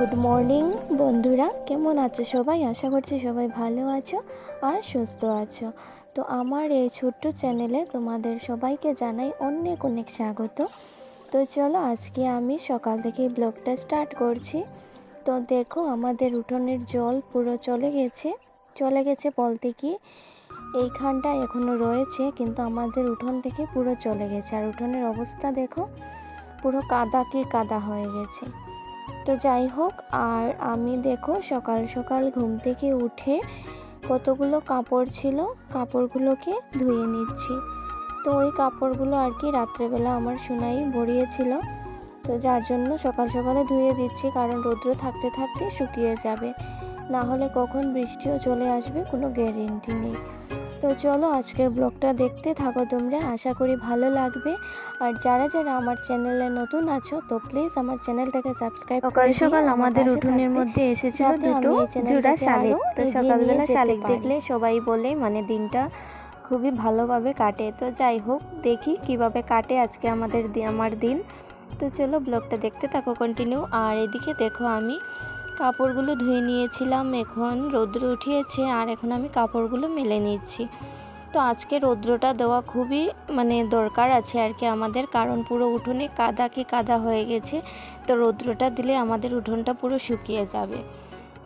Good morning বন্ধুরা। কেমন আছো সবাই? আশা করছি সবাই ভালো আছো আর সুস্থ আছো। তো আমার এই ছোট্ট চ্যানেলে তোমাদের সবাইকে জানাই অনেক অনেক স্বাগত। তো চলো, আজকে আমি সকাল থেকে ব্লগটা স্টার্ট করছি। তো দেখো, আমাদের উঠোনের জল পুরো চলে গেছে। চলে গেছে বলতে কি এইখানটা এখনও রয়েছে, কিন্তু আমাদের উঠোন থেকে পুরো চলে গেছে। আর উঠোনের অবস্থা দেখো, পুরো কাদা কি কাদা হয়ে গেছে। তো যাই হোক, আর আমি দেখো সকাল সকাল ঘুম থেকে উঠে কতগুলো কাপড় ছিল, কাপড়গুলোকে ধুয়ে নিচ্ছি। তো ওই কাপড়গুলো আর কি রাত্রেবেলা আমার সোনাই ভরিয়েছিল। তো যার জন্য সকাল সকালে ধুয়ে দিচ্ছি, কারণ রৌদ্র থাকতে থাকতে শুকিয়ে যাবে। না হলে কখন বৃষ্টিও চলে আসবে, কোনো গ্যারেন্টি নেই। তো চলো আজকের ব্লগটা দেখতে থাকো তোমরা। আশা করি ভালো লাগবে। আর যারা যারা আমার চ্যানেলে নতুন আছো তো প্লিজ আমার চ্যানেলটাকে সাবস্ক্রাইব সকাল সকাল আমাদের উঠোনের মধ্যে এসেছিল দুটো জোড়া শালিক তো সকালবেলা শালিক দেখলে সবাই বলে মানে দিনটা খুবই ভালোভাবে কাটে। তো যাই হোক দেখি কীভাবে কাটে আজকে আমাদের আমার দিন। তো চলো ব্লগটা দেখতে থাকো কন্টিনিউ আর এদিকে দেখো আমি কাপড়গুলো ধুয়ে নিয়েছিলাম, এখন রৌদ্র উঠিয়েছে আর এখন আমি কাপড়গুলো মেলে নিচ্ছি। তো আজকে রৌদ্রটা দেওয়া খুবই মানে দরকার আছে আর কি আমাদের, কারণ পুরো উঠোনে কাদা কি কাদা হয়ে গেছে। তো রৌদ্রটা দিলে আমাদের উঠোনটা পুরো শুকিয়ে যাবে।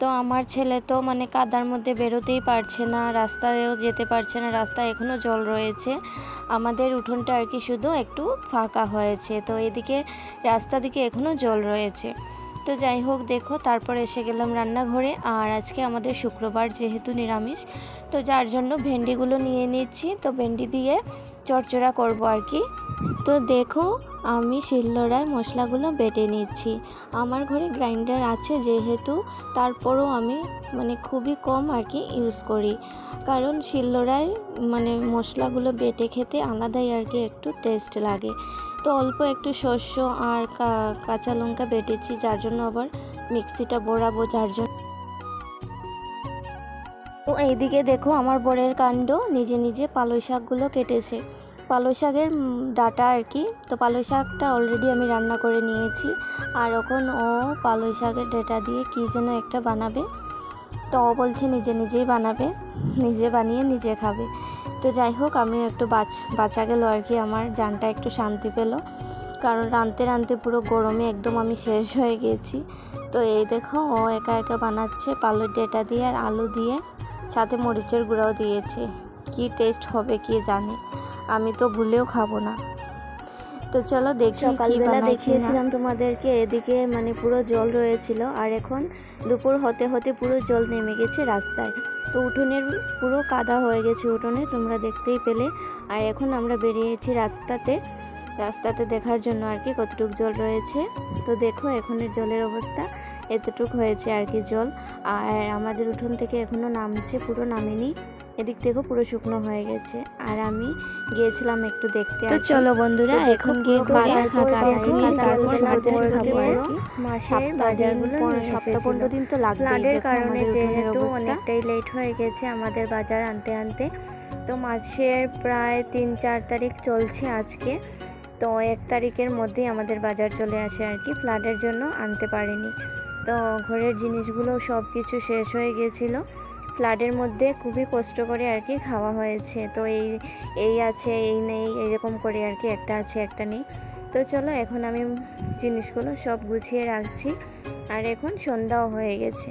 তো আমার ছেলে তো মানে কাদার মধ্যে বেরোতেই পারছে না, রাস্তায়ও যেতে পারছে না, রাস্তায় এখনও জল রয়েছে। আমাদের উঠোনটা আর কি শুধু একটু ফাঁকা হয়েছে, তো এদিকে, রাস্তা দিকে এখনও জল রয়েছে। তো যাই হোক, দেখো, তারপর এসে গেলাম রান্নাঘরে। আর আজকে আমাদের শুক্রবার যেহেতু নিরামিষ, তো যার জন্য ভেন্ডিগুলো নিয়ে নিচ্ছি। তো ভেন্ডি দিয়ে চড়চড়া করব আর কি। তো দেখো, আমি শিলনোড়ায় মশলাগুলো বেটে নিচ্ছি। আমার ঘরে গ্রাইন্ডার আছে যেহেতু, তারপরও আমি মানে খুবই কম আর কি ইউজ করি। কারণ শিলনোড়ায় মানে মশলাগুলো বেটে খেতে আলাদাই আর কি একটু টেস্ট লাগে। তো অল্প একটু শস্য আর কাঁচা লঙ্কা বেটেছি, যার জন্য আবার মিক্সিটা বড়াবো, যার জন্য তো এইদিকে দেখো আমার বরের কাণ্ড, নিজে নিজে পালই শাকগুলো কেটেছে। পালই শাকের ডাটা আর কি, তো পালই শাকটা অলরেডি আমি রান্না করে নিয়েছি। আর এখন ও পালই শাকের ডাটা দিয়ে কী যেন একটা বানাবে। তো ও বলছে নিজে নিজেই বানাবে, নিজে বানিয়ে নিজে খাবে। তো যাই হোক আমি একটু বাঁচ, বাঁচা গেল আর কি, আমার জানটা একটু শান্তি পেল। কারণ রাঁধতে রাঁধতে পুরো গরমে একদম আমি শেষ হয়ে গেছি। তো এই দেখো, ও একা একা বানাচ্ছে পালুর ডেটা দিয়ে আর আলু দিয়ে, সাথে মরিচের গুঁড়াও দিয়েছে। কি টেস্ট হবে কে জানে? আমি তো ভুলেও খাব না। তো চলো দেখি সকালবেলা। দেখিয়েছিলাম তোমাদেরকে এদিকে মানে পুরো জল রয়েছিল আর এখন দুপুর হতে হতে পুরো জল নেমে গেছে রাস্তায়। তো উঠোনের পুরো কাদা হয়ে গেছে উঠোনে তোমরা দেখতেই পেলে। আর এখন আমরা বেরিয়েছি রাস্তাতে। রাস্তাতে দেখার জন্য আর কি কতটুকু জল রয়েছে। তো দেখো এখনের জলের অবস্থা এতটুক হয়েছে আর কি জল। আর আমাদের উঠোন থেকে এখনও নামছে পুরো নামেনি। এদিক থেকে পুরো শুকনো হয়ে গেছে। আর আমি গিয়েছিলাম একটু দেখতে তো চলো বন্ধুরা এখন গিয়ে মাসের বাজারগুলো সপ্তাহ। পনেরো দিন তো লাগবে ফ্লাডের কারণে যেহেতু অনেকটাই লেট হয়ে গেছে আমাদের বাজার আনতে আনতে। তো মাসের প্রায় তিন চার তারিখ চলছে আজকে। তো এক তারিখের মধ্যেই আমাদের বাজার চলে আসে আর কি। ফ্লাডের জন্য আনতে পারিনি। তো ঘরের জিনিসগুলো সব কিছু শেষ হয়ে গিয়েছিল ফ্লাডের মধ্যে খুবই কষ্ট করে আর কি খাওয়া হয়েছে। তো এই এই আছে, এই নেই, এরকম করে আর কি একটা আছে, একটা নেই। তো চলো এখন আমি জিনিসগুলো সব গুছিয়ে রাখছি। আর এখন সন্ধ্যাও হয়ে গেছে।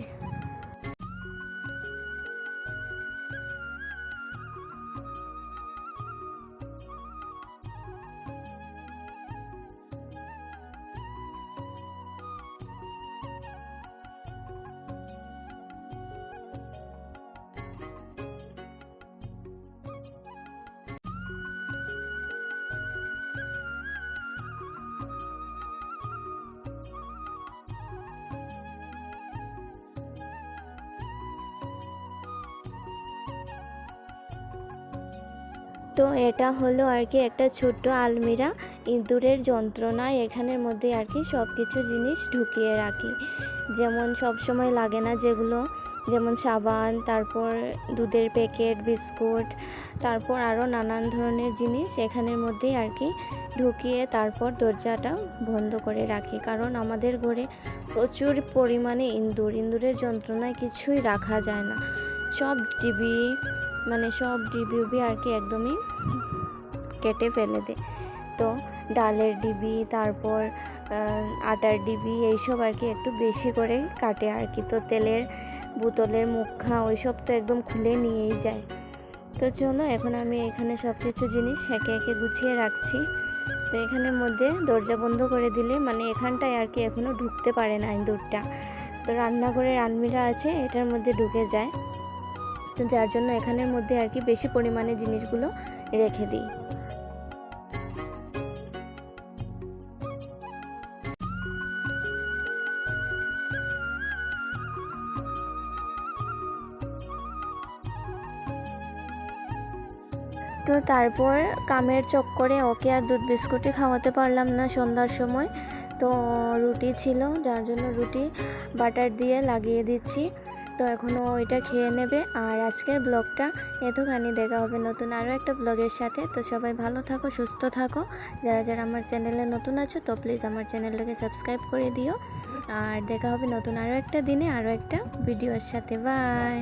তো এটা হলো আর কি একটা ছোট্ট আলমিরা। ইঁদুরের যন্ত্রণায় এখানের মধ্যে আর কি সব কিছু জিনিস ঢুকিয়ে রাখি। যেমন সব সময় লাগে না যেগুলো, যেমন সাবান, তারপর দুধের প্যাকেট, বিস্কুট, তারপর আরও নানান ধরনের জিনিস এখানের মধ্যেই আর কি ঢুকিয়ে তারপর দরজাটা বন্ধ করে রাখি। কারণ আমাদের ঘরে প্রচুর পরিমাণে ইঁদুর, ইঁদুরের যন্ত্রণায় কিছুই রাখা যায় না। সব ডিবি মানে সব ডিবি উবি আর কি একদমই কেটে ফেলে দেয়। তো ডালের ডিবি, তারপর আটার ডিবি এইসব আর কি একটু বেশি করে কাটে আর কি। তো তেলের বোতলের মুখা ওইসব তো একদম খুলে নিয়েই যায়। তো চলো এখন আমি এখানে সব কিছু জিনিস একে একে গুছিয়ে রাখছি। তো এখানের মধ্যে দরজা বন্ধ করে দিলে মানে এখানটায় আর কি এখনও ঢুকতে পারে না ইঁদুরটা তো রান্নাঘরের আলমিরা আছে, এটার মধ্যে ঢুকে যায়। যার জন্য এখানের মধ্যে আর কি বেশি পরিমাণে জিনিসগুলো রেখে দিই। তো তারপর কামের চক্করে ওকে আর দুধ বিস্কুটই খাওয়াতে পারলাম না সন্ধ্যার সময়। তো রুটি ছিল, যার জন্য রুটি বাটার দিয়ে লাগিয়ে দিচ্ছি। তো এখনও ওইটা খেয়ে নেবে। আর আজকের ব্লগটা এতখানি। দেখা হবে নতুন আরও একটা ব্লগের সাথে। তো সবাই ভালো থাকো, সুস্থ থাকো। যারা যারা আমার চ্যানেলে নতুন আছো, তো প্লিজ আমার চ্যানেলটাকে সাবস্ক্রাইব করে দিও। আর দেখা হবে নতুন আরও একটা দিনে, আরও একটা ভিডিওর সাথে। বাই